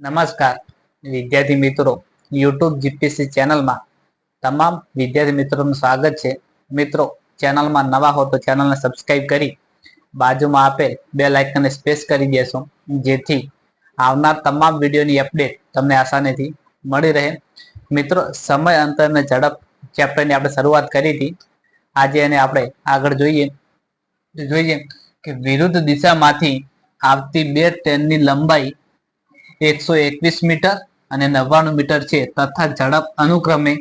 નમસ્કાર. વિદ્યાર્થી મિત્રો, યુટ્યુબ જીપીસી ચેનલમાં તમામ વિદ્યાર્થી મિત્રોનું સ્વાગત છે. મિત્રો, ચેનલમાં નવા હો તો ચેનલને સબસ્ક્રાઇબ કરી બાજુમાં આપેલ બે લાઇકનને સ્પેસ કરી દેશો, જેથી આવનાર તમામ વિડીયોની અપડેટ તમને આસાનીથી મળી રહે. મિત્રો, સમય અંતરને ઝડપ ચેપ્ટરની આપણે શરૂઆત કરી હતી. આજે એને આપણે આગળ જોઈએ. જોઈએ કે વિરુદ્ધ દિશામાંથી આવતી બે ટ્રેનની લંબાઈ એકસો એકવીસ મીટર અને નવ્વાણું મીટર છે. તથા ઝડપ અનુક્રમે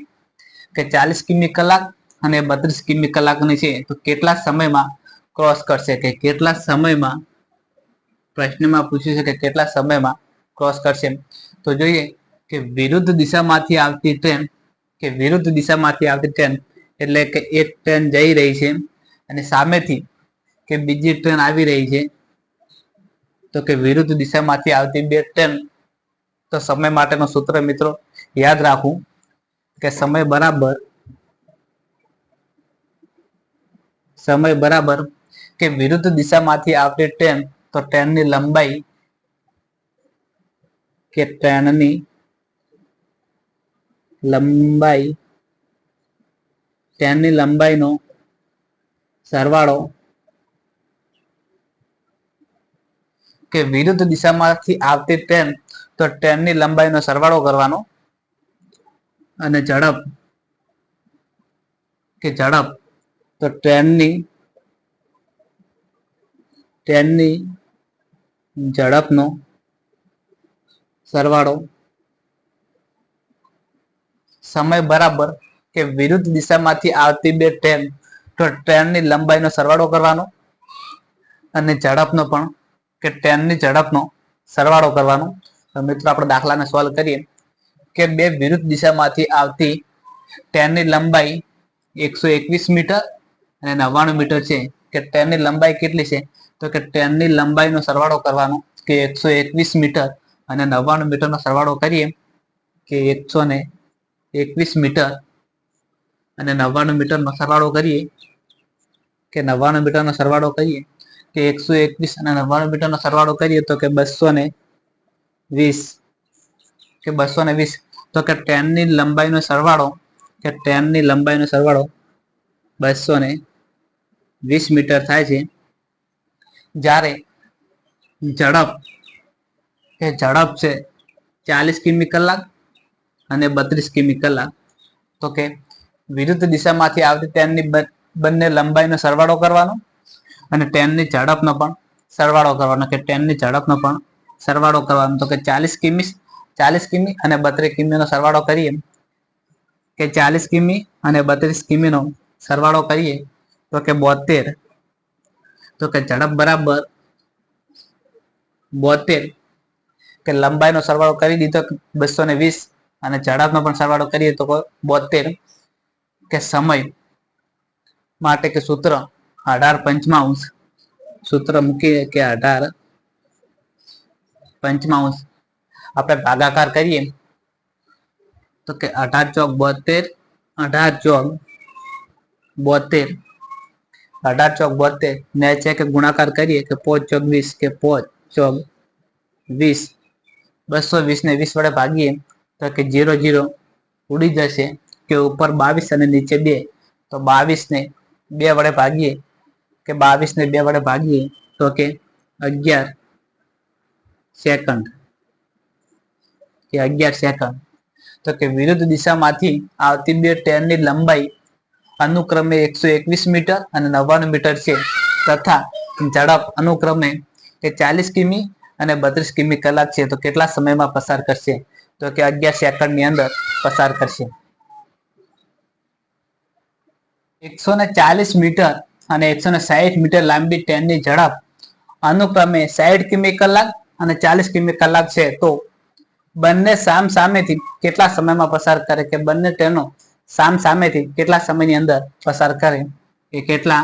કે ચાલીસ કિમી કલાક અને બત્રીસ કિમી કલાકની છે. તો કેટલા સમયમાં ક્રોસ કરશે કે કેટલા સમયમાં પ્રશ્નમાં પૂછ્યું છે કે કેટલા સમયમાં ક્રોસ કરશે તો જોઈએ કે વિરુદ્ધ દિશામાંથી આવતી ટ્રેન કે વિરુદ્ધ દિશામાંથી આવતી ટ્રેન એટલે કે એક ટ્રેન જઈ રહી છે અને સામેથી કે બીજી ટ્રેન આવી રહી છે. તો કે વિરુદ્ધ દિશામાંથી આવતી બે ટ્રેન, તો સમય માટેનું સૂત્ર મિત્રો યાદ રાખવું કે સમય બરાબર સમય બરાબર કે વિરુદ્ધ દિશામાંથી આવતી ટ્રેન, તો ટ્રેનની લંબાઈ કે ટ્રેનની લંબાઈ, ટ્રેનની લંબાઈનો સરવાળો કે વિરુદ્ધ દિશામાંથી આવતી ટ્રેન તો ટ્રેનની લંબાઈનો સરવાળો કરવાનો. અને ઝડપ, કે ઝડપ, તો ટ્રેનની ટ્રેનની ઝડપનો સરવાળો. સમય બરાબર કે વિરુદ્ધ દિશામાંથી આવતી બે ટ્રેન તો ટ્રેનની લંબાઈનો સરવાળો કરવાનો. અને ઝડપનો પણ કે ટેનની ઝડપનો સરવાળો કરવાનો. મિત્રો આપણે દાખલાને સોલ્વ કરીએ કે બે વિરુદ્ધ દિશામાંથી આવતી ટેનની લંબાઈ એકસો એકવીસ મીટર અને નવ્વાણું મીટર છે. કે ટેનની લંબાઈ કેટલી છે? તો કે ટેનની લંબાઈનો સરવાળો કરવાનો કે એકસો એકવીસ મીટર અને નવ્વાણું મીટરનો સરવાળો કરીએ કે એકસો એકવીસ મીટર અને નવ્વાણું મીટરનો સરવાળો કરીએ કે નવ્વાણું મીટરનો સરવાળો કરીએ. કે એકસો એકવીસ અને નવ્વાણું મીટરનો સરવાળો કરીએ તો કે બસો ને વીસ. કે બસો ને વીસ. તો કે ટ્રેનની લંબાઈનો સરવાળો, કે ટ્રેનની લંબાઈનો સરવાળો બસો ને વીસ મીટર થાય છે. જ્યારે ઝડપ કે ઝડપ છે ચાલીસ કિમી કલાક અને બત્રીસ કિમી કલાક. તો કે વિરુદ્ધ દિશામાંથી આવતી ટ્રેનની બંને લંબાઈનો સરવાળો કરવાનો અને ટેનની ઝડપનો પણ સરવાળો કરવાનો કે ટેનની ઝડપનો પણ સરવાળો કરવાનો. તો કે ચાલીસ કિમી ચાલીસ કિમી અને બત્રીસ કિમીનો સરવાળો કરીએ. કે ચાલીસ કિમી અને બત્રીસ કિમીનો સરવાળો કરીએ. તો કે બોતેર. તો કે ઝડપ બરાબર બોતેર. કે લંબાઈનો સરવાળો કરી દીધો બસો ને વીસ અને ઝડપનો પણ સરવાળો કરીએ તો બોતેર. કે સમય માટે કે સૂત્ર અઢાર પંચમાંશ. સૂત્ર મૂકીએ કે અઢાર પંચમાંશ. આપણે ભાગાકાર કરીએ. તો કે અઢાર ચોક બોતેર, અઢાર ચોક બોતેર, અઢાર ચોક બોતેર. ને છે કે ગુણાકાર કરીએ કે પોચ ચોક વીસ કે પોચ ચોક વીસ. બસો વીસ ને વીસ વડે ભાગીએ તો કે જીરો જીરો ઉડી જશે કે ઉપર બાવીસ અને નીચે બે. તો બાવીસ ને બે વડે ભાગીએ કે બાવીસ ને બે વડે ભાગીએ તો કે અગિયાર સેકન્ડ. કે અગિયાર સેકન્ડ. તો કે વિરુદ્ધ દિશામાંથી આવતી બે ટ્રેનની લંબાઈ અનુક્રમે એકસો એકવીસ મીટર અને નવ્વાણું મીટર છે. તથા ઝડપ અનુક્રમે કે ચાલીસ કિમી અને બત્રીસ કિમી કલાક છે. તો કેટલા સમયમાં પસાર કરશે? તો કે અગિયાર સેકન્ડની અંદર પસાર કરશે. એકસો ને ચાલીસ મીટર અને એકસો સાહીઠ મીટર લાંબી ટ્રેનની ઝડપ અનુક્રમે સાહીઠ કિમી કલાક અને ચાલીસ કિમી કલાક છે. તો બંને સામ સામેથી કેટલા સમયમાં પસાર કરે કે બંને ટ્રેનો સામ સામેથી કેટલા સમયની અંદર પસાર કરે કે કેટલા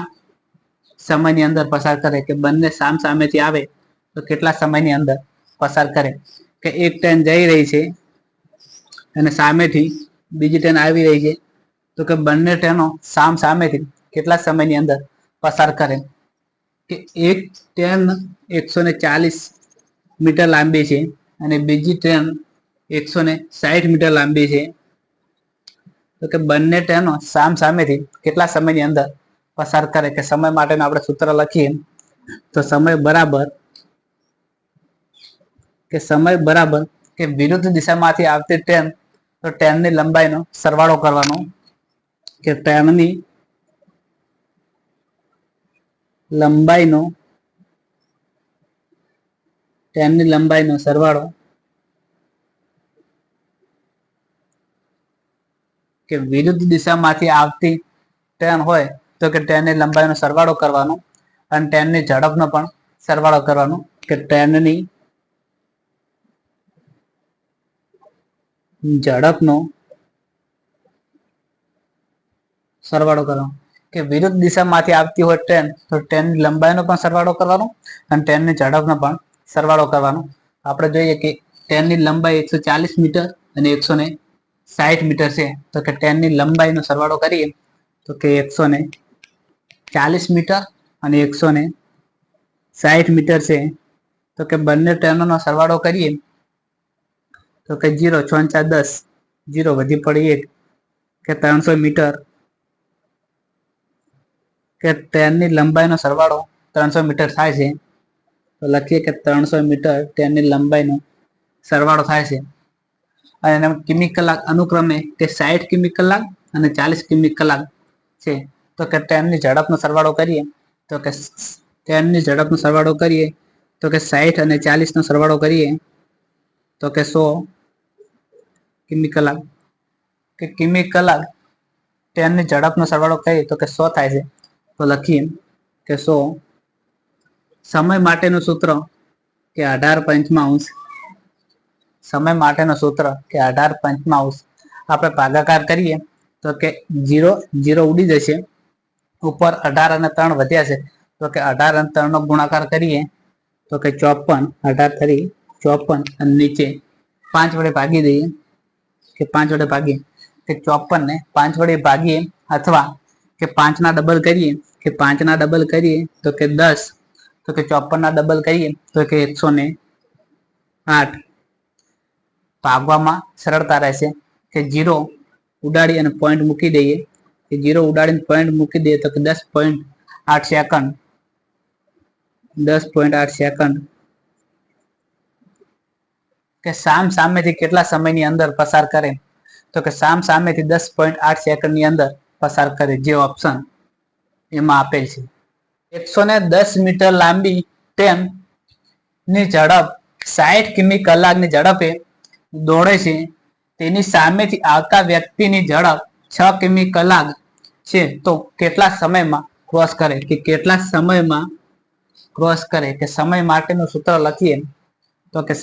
સમયની અંદર પસાર કરે કે બંને સામ સામેથી આવે તો કેટલા સમયની અંદર પસાર કરે કે એક ટ્રેન જઈ રહી છે અને સામેથી બીજી ટ્રેન આવી રહી છે. તો કે બંને ટ્રેનો સામ સામેથી કેટલા સમયની અંદર પસાર કરે કે એક ટ્રેન એકસો ને ચાલીસ મીટર લાંબી છે અને બીજી ટ્રેન એકસો ને સાહીઠ મીટર લાંબી છે. તો કે બંને ટ્રેનો સામ સામેથી કેટલા સમયની અંદર પસાર કરે? કે સમય માટેનું આપણે સૂત્ર લખીએ. તો સમય બરાબર કે સમય બરાબર કે વિરુદ્ધ દિશામાંથી આવતી ટ્રેન, તો ટ્રેનની લંબાઈનો સરવાળો કરવાનો. કે ટ્રેનની લંબાઈનો ટ્રેનની લંબાઈનો સરવાળો કે વિરુદ્ધ દિશામાંથી આવતી ટ્રેન હોય તો કે ટ્રેનની લંબાઈનો સરવાળો કરવાનો અને ટ્રેનની ઝડપનો પણ સરવાળો કરવાનો કે ટ્રેનની ઝડપનો સરવાળો કરવાનો. કે વિરુદ્ધ દિશામાંથી આવતી હોય ટ્રેન તો ટ્રેનની લંબાઈનો પણ સરવાળો કરવાનો અને ટ્રેનની ઝડપનો પણ સરવાળો કરવાનો. આપણે જોઈએ કે ટ્રેનની લંબાઈ એકસો ચાલીસ મીટર અને એકસો ને મીટર છે. તો કે ટ્રેનની લંબાઈનો સરવાળો કરીએ, તો કે એકસો ચાલીસ મીટર અને એકસો ને મીટર છે. તો કે બંને ટ્રેનોનો સરવાળો કરીએ, તો કે જીરો ચોંચા દસ, જીરો વધી પડી એક કે ત્રણસો મીટર કે ટ્રેનની લંબાઈનો સરવાળો ત્રણસો મીટર થાય છે, તો લખીએ કે ત્રણસો મીટર ટ્રેનની લંબાઈનો સરવાળો થાય છે. અને એના કિમી કલાક અનુક્રમે કે સાઠ કિમી કલાક અને ચાલીસ કિમી કલાક છે. તો કે ટ્રેનની ઝડપનો સરવાળો કરીએ, તો કે ટ્રેનની ઝડપનો સરવાળો કરીએ, તો કે સાઠ અને ચાલીસનો સરવાળો કરીએ, તો કે સો કિમી કલાક. કે કિમી કલાક ટ્રેનની ઝડપનો સરવાળો કરીએ, તો કે સો થાય છે. તો લખીએ કે સો. સમય માટેનું સૂત્ર કે અઢાર પંચમાંશ સમય માટેનું સૂત્ર કે અઢાર પંચમાંશ આપણે ભાગાકાર કરીએ તો કે જીરો જીરો ઉડી જશે. ઉપર અઢાર અને ત્રણ વધ્યા છે. તો કે અઢાર અને ત્રણનો ગુણાકાર કરીએ તો કે ચોપન, અઢાર તરી ચોપન અને નીચે પાંચ વડે ભાગી દઈએ. કે પાંચ વડે ભાગીએ. કે ચોપન ને પાંચ વડે ભાગીએ અથવા કે પાંચના ડબલ કરીએ, કે પાંચના ડબલ કરીએ, તો કે દસ, તો કે ચોપનના ડબલ કરીએ, તો કે એકસો ને આઠ. ભાગવામાં સરળતા રહેશે કે જીરો ઉડાડી અને પોઈન્ટ મૂકી દઈએ. કે જીરો ઉડાડીને પોઈન્ટ મૂકી દઈએ તો કે દસ પોઈન્ટ આઠ સેકન્ડ. દસ પોઈન્ટ આઠ સેકન્ડ. કે સામ સામેથી કેટલા સમયની અંદર પસાર કરે? તો કે સામ સામેથી દસ પોઈન્ટ આઠ સેકન્ડની અંદર. પસાર કરે જે ઓપ્શન એમાં આપેલ છે. એકસો દસ મીટર લાંબી ટ્રેનની ઝડપ સાઠ કિમી કલાકની ઝડપે દોડે છે. તેની સામેથી આવતા વ્યક્તિની ઝડપ છ કિમી કલાક છે. તો કેટલા સમયમાં ક્રોસ કરે? કે કેટલા સમયમાં ક્રોસ કરે? કે સમય માટેનું સૂત્ર લખીએ? તો કે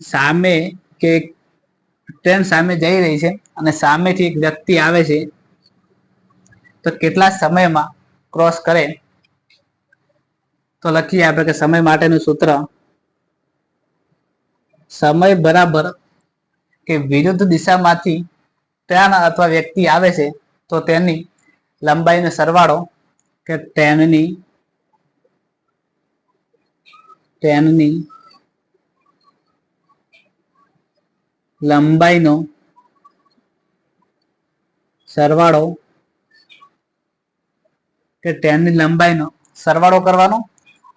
સામે કે ટ્રેન સામે જઈ રહી છે અને સામેથી એક વ્યક્તિ આવે છે. તો કેટલા સમયમાં ક્રોસ કરે? તો લખીએ આપણે કે સમય માટેનું સૂત્ર. સમય બરાબર કે વિરુદ્ધ દિશામાંથી ટ્રેન અથવા વ્યક્તિ આવે છે, તો તેની લંબાઈનો સરવાળો કે ટ્રેનની ટ્રેનની લંબાઈનો સરવાળો કે ટ્રેનની લંબાઈનો સરવાળો કરવાનો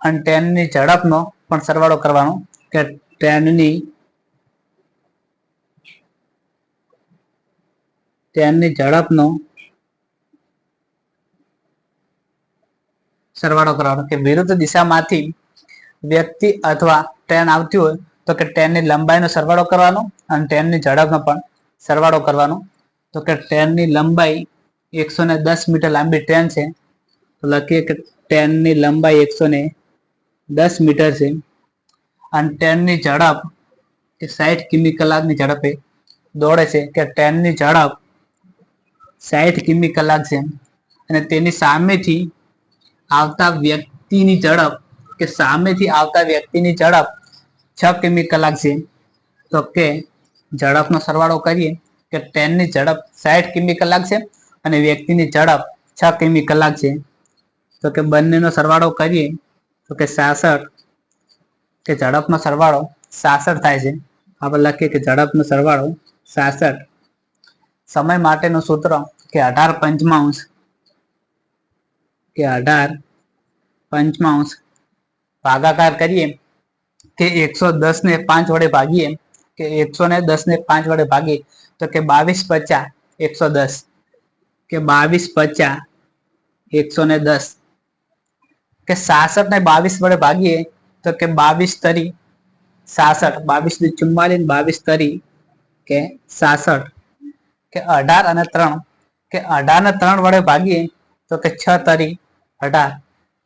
અને ટ્રેનની ઝડપનો પણ સરવાળો કરવાનો કે ટ્રેનની ટ્રેનની ઝડપનો સરવાળો કરવાનો કે વિરુદ્ધ દિશામાંથી વ્યક્તિ અથવા ટ્રેન આવતી હોય તો કે ટ્રેનની લંબાઈનો સરવાળો કરવાનો અને ટ્રેનની ઝડપનો પણ સરવાળો કરવાનો. તો કે ટ્રેનની લંબાઈ એકસો મીટર લાંબી ટ્રેન છે. તો લખીએ કે ટ્રેનની લંબાઈ એકસો ને દસ મીટર છે. અને ટ્રેનની ઝડપ એ સાઠ કિમી કલાકની ઝડપે દોડે છે કે ટ્રેનની ઝડપ સાઠ કિમી કલાક છે. અને તેની સામેથી આવતા વ્યક્તિની ઝડપ કે સામેથી આવતા વ્યક્તિની ઝડપ છ કિમી કલાક છે. તો કે ઝડપનો સરવાળો કરીએ કે ટ્રેનની ઝડપ સાઠ કિમી કલાક છે અને વ્યક્તિની ઝડપ છ કિમી કલાક છે. તો કે બંનેનો સરવાળો કરીએ, તો કે સાસઠ, કે ઝડપનો સરવાળો સાસઠ થાય છે. આપણે લખીએ કે ઝડપનો સરવાળો સાસઠ. સમય માટેનું સૂત્ર કે અઢાર પંચમાંશ, કે અઢાર પંચમાંશ ભાગાકાર કરીએ, કે એકસો દસ ને પાંચ વડે ભાગીએ, કે એકસો ને દસ ને પાંચ વડે ભાગીએ, તો કે બાવીસ પચાસ, એકસો દસ. કે બાવીસ પચાસ, એકસો ને દસ. કે સાસઠ ને બાવીસ વડે ભાગીએ તો કે બાવીસ તરી સાસઠ, બાવીસ ને ચુમ્માલીસ, બાવીસ તરી કે સાસઠ. કે અઢાર અને ત્રણ, કે અઢાર ને ત્રણ વડે ભાગીએ તો કે છ તરી અઢાર.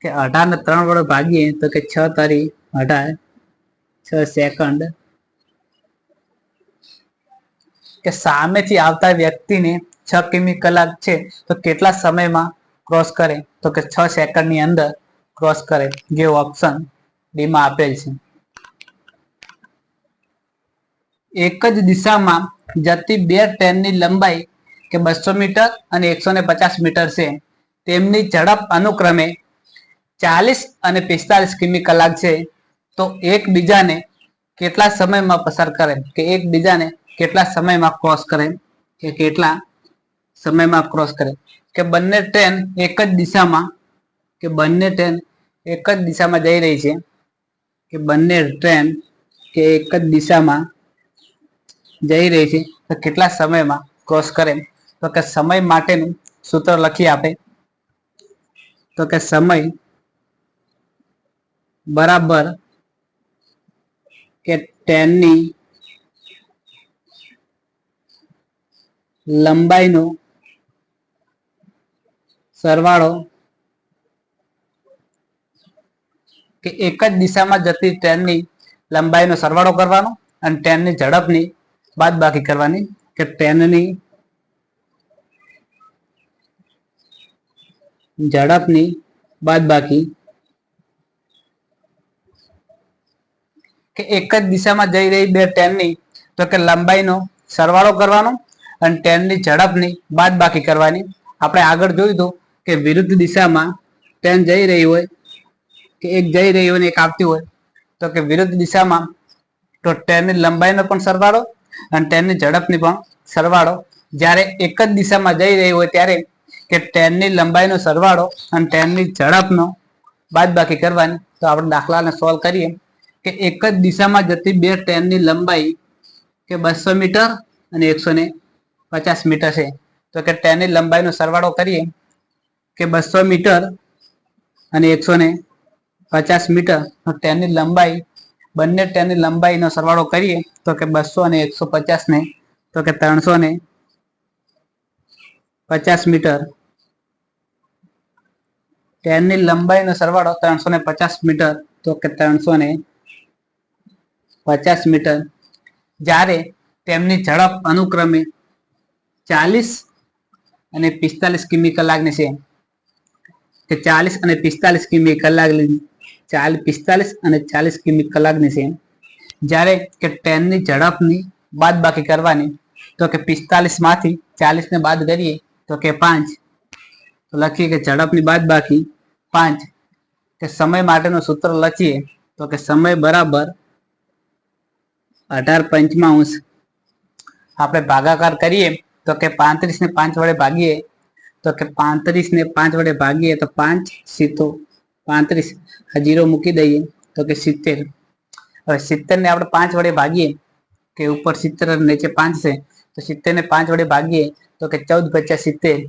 કે અઢાર ને ત્રણ વડે ભાગીએ તો કે છ તરી અઢાર. છ સેકન્ડ. કે સામેથી આવતા વ્યક્તિને છ કિમી કલાક છે તો કેટલા સમયમાં ક્રોસ કરે? તો કે છ સેકન્ડની અંદર. ક્રોસ કરે જે ઓપ્શન ડી માં આપેલ છે. એક જ દિશામાં જતી બે ટ્રેનની લંબાઈ કે બસો મીટર અને એકસો પચાસ મીટર છે. તેમની ઝડપ અનુક્રમે ચાલીસ અને પિસ્તાલીસ કિમી કલાક છે. તો એકબીજાને કેટલા સમયમાં પસાર કરે કે એકબીજાને કેટલા સમયમાં ક્રોસ કરે કે કેટલા સમયમાં ક્રોસ કરે કે બંને ટ્રેન એક જ દિશામાં કે બંને ટ્રેન એક જ દિશામાં જઈ રહી છે કે બંને ટ્રેન કે એક જ દિશામાં જઈ રહી છે તો કેટલા સમયમાં ક્રોસ કરે? તો કે સમય માટેનું સૂત્ર લખી આપે. તો કે સમય બરાબર કે ટ્રેનની લંબાઈનો સરવાળો કે એક જ દિશામાં જતી ટ્રેનની લંબાઈનો સરવાળો કરવાનો અને ટ્રેનની ઝડપની બાદ બાકી કરવાની કે ટ્રેનની ઝડપની બાદ બાકી કે એક જ દિશામાં જઈ રહી બે ટ્રેનની તો કે લંબાઈનો સરવાળો કરવાનો અને ટ્રેનની ઝડપની બાદ બાકી કરવાની. આપણે આગળ જોયું હતું કે વિરુદ્ધ દિશામાં ટ્રેન જઈ રહી હોય કે એક જઈ રહી હોય એક આવતી હોય. તો કે વિરુદ્ધ દિશામાં તો ટ્રેનની લંબાઈનો પણ સરવાળો અને ટ્રેનની ઝડપની પણ સરવાળો. જ્યારે એક જ દિશામાં જઈ રહી હોય ત્યારે કે ટ્રેનની લંબાઈનો સરવાળો અને ટ્રેનની ઝડપનો બાદબાકી કરવાની. તો આપણે દાખલાને સોલ્વ કરીએ કે એક જ દિશામાં જતી બે ટ્રેનની લંબાઈ કે બસો મીટર અને એકસો ને પચાસ મીટર છે. તો કે ટ્રેનની લંબાઈનો સરવાળો કરીએ કે બસો મીટર અને એકસો ને પચાસ મીટર ટ્રેનની લંબાઈ, બંને ટ્રેનની લંબાઈનો સરવાળો કરીએ તો કે બસો અને એકસો પચાસ ને, તો કે ત્રણસો ને પચાસ મીટર. ટ્રેનની લંબાઈનો સરવાળો ત્રણસો ને પચાસ મીટર, તો કે ત્રણસો ને પચાસ મીટર. જ્યારે તેમની ઝડપ અનુક્રમે ચાલીસ અને પિસ્તાલીસ કિમી કલાકની છે, કે ચાલીસ અને પિસ્તાલીસ કિમી કલાકની ચાલીસ પિસ્તાલીસ અને ચાલીસ કિમી કલાકની છે. જ્યારે કે ટ્રેનની ઝડપની બાદ બાકી કરવાની, તો કે પિસ્તાલીસમાંથી ચાલીસ ને બાદ કરીએ, તો કે પાંચ. લખીએ કે ઝડપની બાદ બાકી પાંચ. કે સમય માટેનું સૂત્ર લખીએ, તો કે સમય બરાબર અઢાર પંચમાંશ. આપણે ભાગાકાર કરીએ, તો કે પાંત્રીસ ને પાંચ વડે ભાગીએ, તો કે પાંત્રીસ ને પાંચ વડે ભાગીએ, તો પાંચ સીતો પાંત્રીસ આ જીરો મૂકી દઈએ તો કે સિત્તેર. હવે સિત્તેર ને આપણે પાંચ વડે ભાગીએ કે ઉપર સિત્તેર નીચે પાંચ છે, તો સિત્તેર ને પાંચ વડે ભાગીએ તો કે ચૌદ પચાસ સિત્તેર,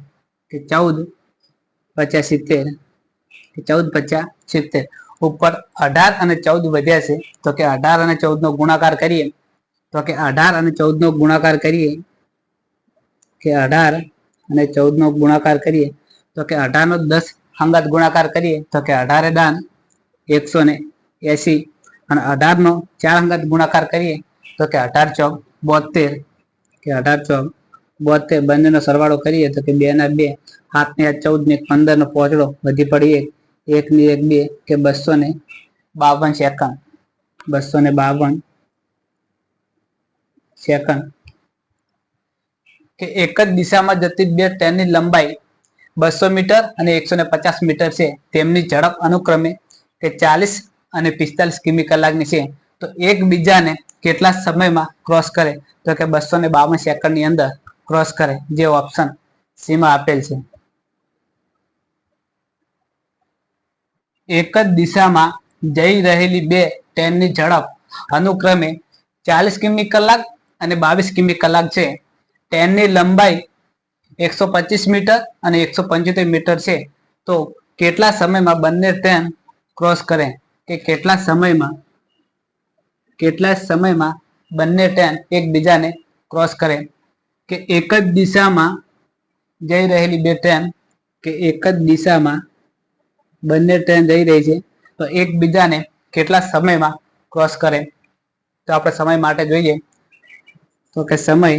કે ચૌદ પચાસ સિત્તેર ચૌદ પચાસ સિત્તેર. ઉપર અઢાર અને ચૌદ વધ્યા છે, તો કે અઢાર અને ચૌદ નો ગુણાકાર કરીએ, તો કે અઢાર અને ચૌદ નો ગુણાકાર કરીએ, કે અઢાર અને ચૌદ નો ગુણાકાર કરીએ, તો કે અઢાર નો દસ અંગત ગુણાકાર કરીએ તો કે અઢારે દાન, એકસો ને એસી અને અઢાર નો ચાર અંગત ગુણાકાર કરીએ તો કે અઢાર ચોક બોતેર કે અઢાર ચોક બોતેર બંનેનો સરવાળો કરીએ તો કે બે ના બે સાત ને ચૌદ ને પંદર નો પહોંચડો વધી પડી એક એક ની એક બે કે બસો ને બાવન સેકન્ડ. બસો ને બાવન સેકન્ડ. કે એક જ દિશામાં જતી બે ટ્રેનની લંબાઈ બસો મીટર અને એકસો પચાસ મીટર છે. તેમની ઝડપ અનુક્રમે કે ચાલીસ અને પિસ્તાલીસ કિમી કલાકની છે. તો એકબીજાને કેટલા સમયમાં ક્રોસ કરે? તો કે બસો ને બાવન સેકન્ડની અંદર ક્રોસ કરે, જે ઓપ્શન સીમાં આપેલ છે. એક જ દિશામાં જઈ રહેલી બે ટ્રેનની ઝડપ અનુક્રમે ચાલીસ કિમી કલાક અને બાવીસ કિમી કલાક છે. ટ્રેનની લંબાઈ એકસો પચીસ મીટર અને એકસો પંચોતેર મીટર છે. તો કેટલા સમયમાં બંને ટ્રેન ક્રોસ કરે? કે કેટલા સમયમાં કેટલા સમયમાં બંને ટ્રેન એકબીજાને ક્રોસ કરે? કે એક જ દિશામાં જઈ રહેલી બે ટ્રેન, કે એક જ દિશામાં બંને ટ્રેન જઈ રહી છે, તો એકબીજાને કેટલા સમયમાં ક્રોસ કરે? તો આપણે સમય માટે જોઈએ. તો કે સમય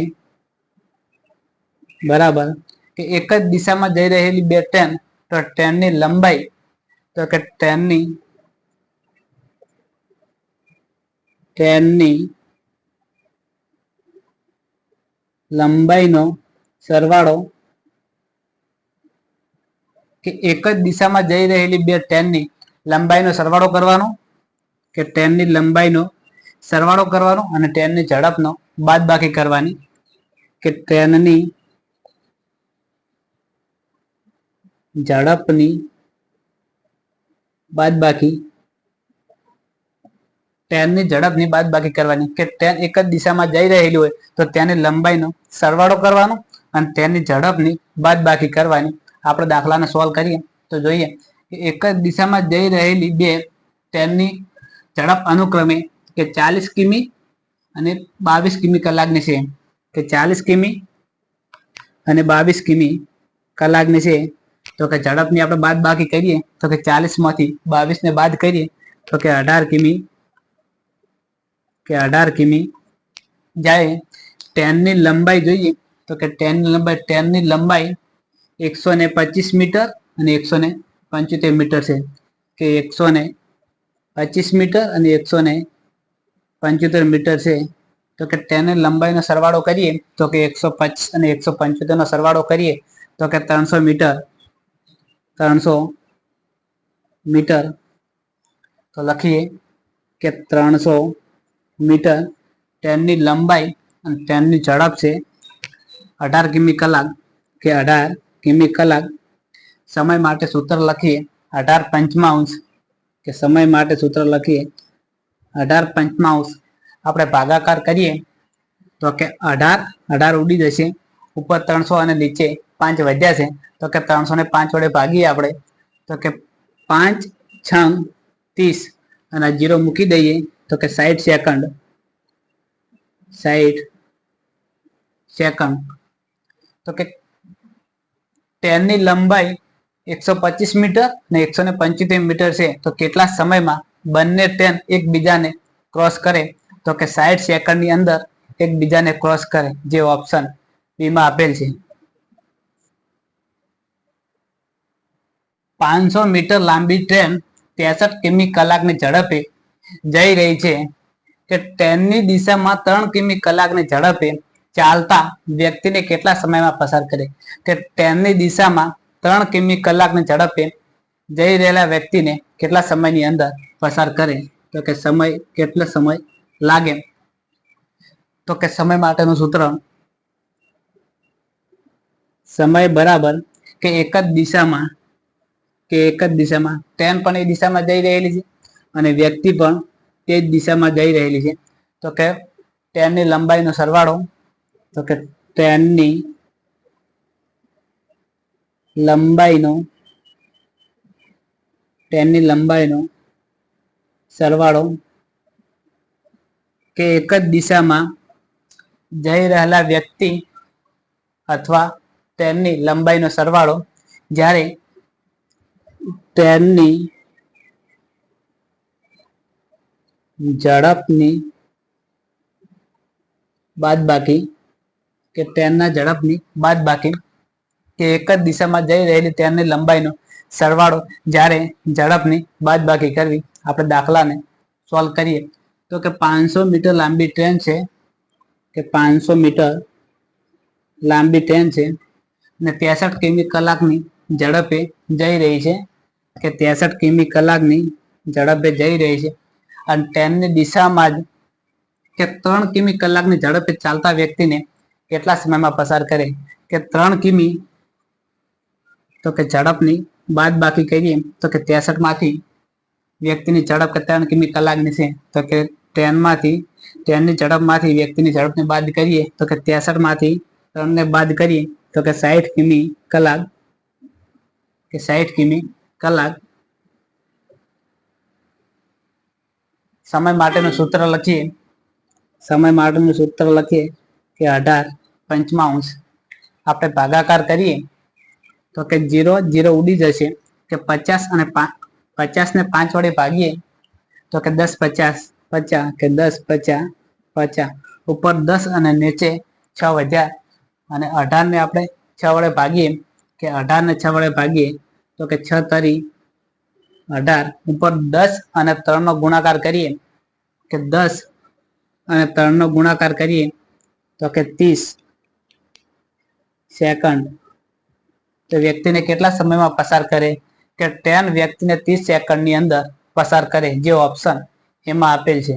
બરાબર. કે એક જ દિશામાં જઈ રહેલી બે ટ્રેન, તો ટ્રેનની લંબાઈ, તો કે ટ્રેનની ટ્રેનની લંબાઈનો સરવાળો, કે એક જ દિશામાં જઈ રહેલી બે ટ્રેનની લંબાઈનો સરવાળો કરવાનો, કે ટ્રેનની લંબાઈનો સરવાળો કરવાનો અને ટ્રેનની ઝડપનો બાદબાકી કરવાની, કે ટ્રેનની ઝડપની બાદબાકી, ટ્રેનની ઝડપની બાદબાકી કરવાની કે ટ્રેન એક જ દિશામાં જઈ રહેલી હોય તો તેની લંબાઈનો સરવાળો કરવાનો અને તેની ઝડપની બાદબાકી કરવાની. આપણે દાખલાને સોલ્વ કરીએ તો જોઈએ કે એક જ દિશામાં જઈ રહેલી બે ટ્રેનની ઝડપ અનુક્રમે કે ચાલીસ કિમી અને બાવીસ કિમી કલાકની છે. કે ચાલીસ કિમી અને બાવીસ કિમી કલાકની છે. તો કે ઝડપની આપણે બાદ બાકી કરીએ, તો કે ચાલીસમાંથી બાવીસ ને બાદ કરીએ, તો કે અઢાર કિમી, કે અઢાર કિમી જાય ટ્રેનની લંબાઈ જોઈએ, તો કે ટ્રેનની લંબાઈ ટ્રેનની લંબાઈ એકસો ને પચીસ મીટર અને એકસો ને પંચોતેર મીટર છે. કે એકસો ને પચીસ મીટર અને એકસો ને પંચોતેર મીટર છે. તો કે ટ્રેનની લંબાઈનો સરવાળો કરીએ, તો કે એકસો પચીસ અને એકસો પંચોતેરનો સરવાળો કરીએ, તો કે ત્રણસો મીટર. ત્રણસો મીટર. તો લખીએ કે ત્રણસો મીટર. ટ્રેનની લંબાઈ અને ટ્રેનની ઝડપ છે અઢાર કિમી કલાક કે અઢાર કિમી કલાક. સમય માટે સૂત્ર લખીએ અઢાર પંચમાંશ કે સમય માટે સૂત્ર લખીએ અઢાર પંચમાંશ આપણે ભાગાકાર કરીએ તો કે અઢાર અઢાર ઉડી જશે. ઉપર ત્રણસો અને નીચે પાંચ વધ્યા છે, તો કે ત્રણસો ને પાંચ વડે ભાગીએ આપણે, તો કે પાંચ, છ, ત્રીસ અને જીરો મૂકી દઈએ, તો કે સાઈઠ સેકન્ડ. સાઈઠ સેકન્ડ. તો કે ટ્રેનની લંબાઈ એકસો પચીસ મીટર ને એકસો ને પંચોતેર મીટર છે, તો કેટલા સમયમાં બંને ટ્રેન એકબીજાને ક્રોસ કરે, તો કે સાઠ સેકન્ડની અંદર એકબીજાને ક્રોસ કરે, જે ઓપ્શન બીમાં આપેલ છે. પાંચસો મીટર લાંબી ટ્રેન ત્રેસઠ કિમી કલાકની ઝડપે જઈ રહી છે. કે ટ્રેનની દિશામાં ત્રણ કિમી કલાકની ઝડપે ચાલતા વ્યક્તિને કેટલા સમયમાં પસાર કરે? કે ટ્રેનની દિશામાં ત્રણ કિમી કલાકની ઝડપે જઈ રહેલા વ્યક્તિને કેટલા સમયની અંદર પસાર કરે? તો કે સમય કેટલો સમય લાગે? તો કે સમય માટેનું સૂત્ર સમય બરાબર કે એક જ દિશામાં કે એક જ દિશામાં. ટ્રેન પણ એ દિશામાં જઈ રહેલી છે અને વ્યક્તિ પણ તે જ દિશામાં જઈ રહેલી છે. તો કે ટ્રેનની લંબાઈનો સરવાળો, તો કે ટ્રેનની લંબાઈનો ટ્રેનની લંબાઈનો સરવાળો કે એક જ દિશામાં જઈ રહેલા વ્યક્તિ અથવા ટ્રેનની લંબાઈનો સરવાળો જ્યારે ટ્રેનની ઝડપની બાદબાકી કે ટ્રેનના ઝડપની બાદબાકી કે એક જ દિશામાં જઈ રહેલી ટ્રેનની લંબાઈનો સરવાળો જ્યારે ઝડપની બાદબાકી કરવી આપણે દાખલાને સોલ્વ કરીએ, તો કે પાંચસો મીટર લાંબી ટ્રેન છે, કે પાંચસો મીટર લાંબી ટ્રેન છે અને ત્રેસઠ કિમી કલાકની ઝડપે જઈ રહી છે કે ત્રેસઠ કિમી કલાકની ઝડપે જઈ રહી છે. અને ટ્રેનની દિશામાં જ કે ત્રણ કિમી કલાકની ઝડપે ચાલતા વ્યક્તિને કેટલા સમયમાં પસાર કરે. કે ત્રણ કિમી તો કે ઝડપની બાદ બાકી કરીએ તો કે ત્રેસઠમાંથી વ્યક્તિની ઝડપ કે ત્રણ કિમી કલાકની છે. તો કે ટ્રેનમાંથી ટ્રેનની ઝડપમાંથી વ્યક્તિની ઝડપને બાદ કરીએ તો કે ત્રેસઠમાંથી ત્રણને બાદ કરીએ તો કે સાઠ કિમી કલાક, કે સાઠ કિમી કલાક. સમય માટેનું સૂત્ર લખીએ. સમય માટેનું સૂત્ર લખીએ કે અઢાર પંચમાંશ. આપણે ભાગાકાર કરીએ તો કે જીરો જીરો ઉડી જશે. કે પચાસ અને પચાસ ને પાંચ વડે ભાગીએ તો કે દસ પચાસ પચાસ, કે દસ પચાસ પચાસ. ઉપર દસ અને નીચે છ વધ્યા અને અઢાર ને આપણે છ વડે ભાગીએ કે અઢાર ને છ વડે ભાગીએ તો કે છ તરી અઢાર ઉપર દસ અને ત્રણ નો ગુણાકાર કરીએ કે દસ અને ત્રણ નો ગુણાકાર કરીએ તો કે ત્રીસ સેકન્ડ. તો વ્યક્તિને કેટલા સમયમાં પસાર કરે? કે ટેન વ્યક્તિને ત્રીસ સેકન્ડની અંદર પસાર કરે, જે ઓપ્શન એમાં આપેલ છે.